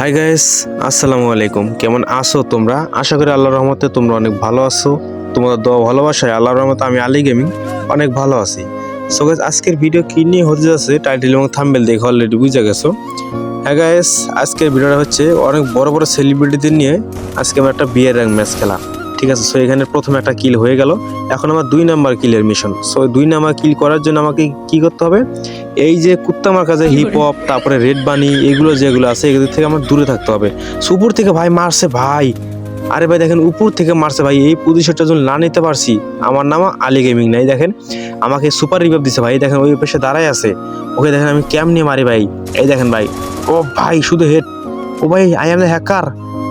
Hi guys আসসালামু আলাইকুম। কেমন আছো তোমরা? আশা করি আল্লাহর রহমতে তোমরা অনেক ভালো আছো। তোমাদের দোয়া ভালোবাসায় আল্লাহর রহমতে আমি আলী গেমিং অনেক ভালো আছি। সো গাইস আজকের ভিডিও কি নিয়ে হতে যাচ্ছে? টাইটেল এবং থাম্বেল দেখে অলরেডি বুঝে গেছো। হ্যাঁ গাইস আজকের ভিডিওটা হচ্ছে অনেক বড় বড় সেলিব্রিটিদের নিয়ে আজকে আমার একটা বিয়ের র্যাঙ্ক ম্যাচ খেলা। ঠিক আছে? সো এখানে প্রথমে একটা কিল হয়ে গেল। এখন আমার দুই নাম্বার কিলের মিশন সো দুই নাম্বার কিল করার জন্য আমাকে কি করতে হবে? এই যে কুত্তামার কাছে হিপ হপ তারপরে রেড বানি এগুলো যেগুলো আছে এগুলো থেকে আমার দূরে থাকতে হবে। উপর থেকে ভাই মারছে ভাই। আরে ভাই দেখেন উপর থেকে মারছে ভাই। এই পজিশনটা যদি না নিতে পারছি আমার নাম আলী গেমিং নাই দেখেন। আমাকে সুপার রিভাইভ দিছে ভাই। দেখেন ওই পেশে দাঁড়ায় আছে। ওকে দেখেন আমি ক্যাম নিয়ে মারি ভাই? এই দেখেন ভাই। ও ভাই শুধু হেড ও ভাই আই এম হ্যাকার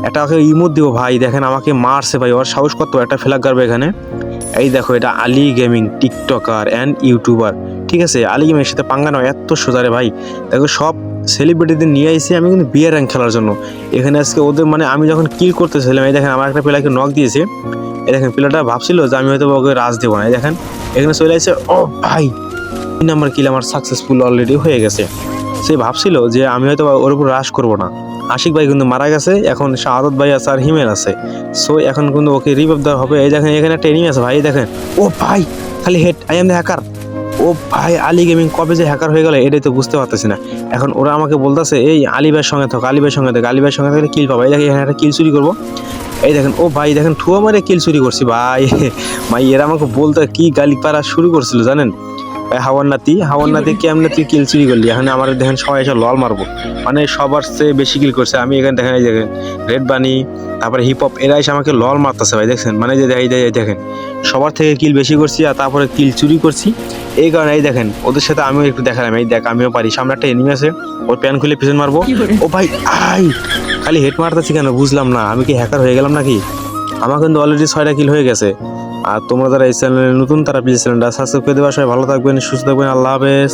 এটা ওকে ইমোট দিব ভাই। দেখেন আমাকে মারছে ভাই। ওর সাহস কত? একটা ফেলাক গারবে এখানে। এই দেখো এটা Ali gaming tiktoker and youtuber ঠিক আছে, আলী সাথে পাঙ্গা নয় এত সোজা রে ভাই। দেখো সব সেলিব্রিটিদের নিয়ে আইসি আমি কিন্তু বিয়ের র্যাঙ্ক খেলার জন্য। এখানে আজকে ওদের মানে আমি যখন কিল করতেছিলাম, এই দেখেন আমার একটা প্লেয়ারকে নক দিয়েছে। এই দেখেন প্লেয়ারটা ভাবছিল যে আমি হয়তো ওকে রাজ দেবো না। এই দেখেন, এখানে চলে আসছে ও ভাই, তিন নাম্বার কিল আমার সাকসেসফুল অলরেডি হয়ে গেছে। সে ভাবছিল যে আমি হয়তো ওর উপর রাশ করব না। আশিক ভাই কিন্তু মারা গেছে, এখন শাহাদত ভাই আছে আর হিমেল আছে। সো এখন কিন্তু ওকে রিভাইভ দেওয়া হবে। এই দেখেন, এখানে একটা enemy আছে ভাই দেখেন। ও ভাই, খালি head I am the hacker ও ভাই, আলী গেমিং কবে যে হ্যাকার হয়ে গেল, এটাই তো বুঝতে পারতেছি না। এখন ওরা আমাকে বলতেছে, এই আলী ভাইয়ের সঙ্গে থাকো, আলী ভাইয়ের সঙ্গে থাক, আলী ভাইয়ের সঙ্গে থাকলে কিল পাবো। এই দেখে এখানে একটা কিল চুরি করব। এই দেখেন, ও ভাই, দেখেন, ঠুয়া মারে কিল চুরি করছি, ভাই। ভাই, এরা আমাকে বলতে কি গালি পাড়া শুরু করছিল, জানেন? হাওয়ার নাতি হাওয়ার নাতি কেমনে তুই কিল চুরি করলি? এখানে আমার দেখেন সবাই এসে লল মারবো। মানে সবার চেয়ে বেশি কিল করছে। আমি এখানে দেখেন এই দেখেন রেড বানি তারপরে হিপ হপ এরা এসে আমাকে লল মারতেছে ভাই দেখছেন? মানে যে এই দেখেন সবার থেকে কিল বেশি করছি আর তারপরে কিল চুরি করছি। এই কারণে এই দেখেন ওদের সাথে আমিও একটু দেখালাম। এই দেখ আমিও পারি। সামনে একটা এনিমি আছে ওর প্যান খুলে পিছন মারবো। ও ভাই আই খালি হেড মারতেছি কেন? বুঝলাম না। আমি কি হ্যাকার হয়ে গেলাম নাকি? আমার কিন্তু অলরেডি ছয়টা কিল হয়ে গেছে। আর তোমরা যারা এই চ্যানেলে নতুন, তারা প্লিজ চ্যানেলটা সাবস্ক্রাইব করে দেওয়া সবাই ভালো থাকবেন, সুস্থ থাকবেন। আল্লাহ হাফেজ।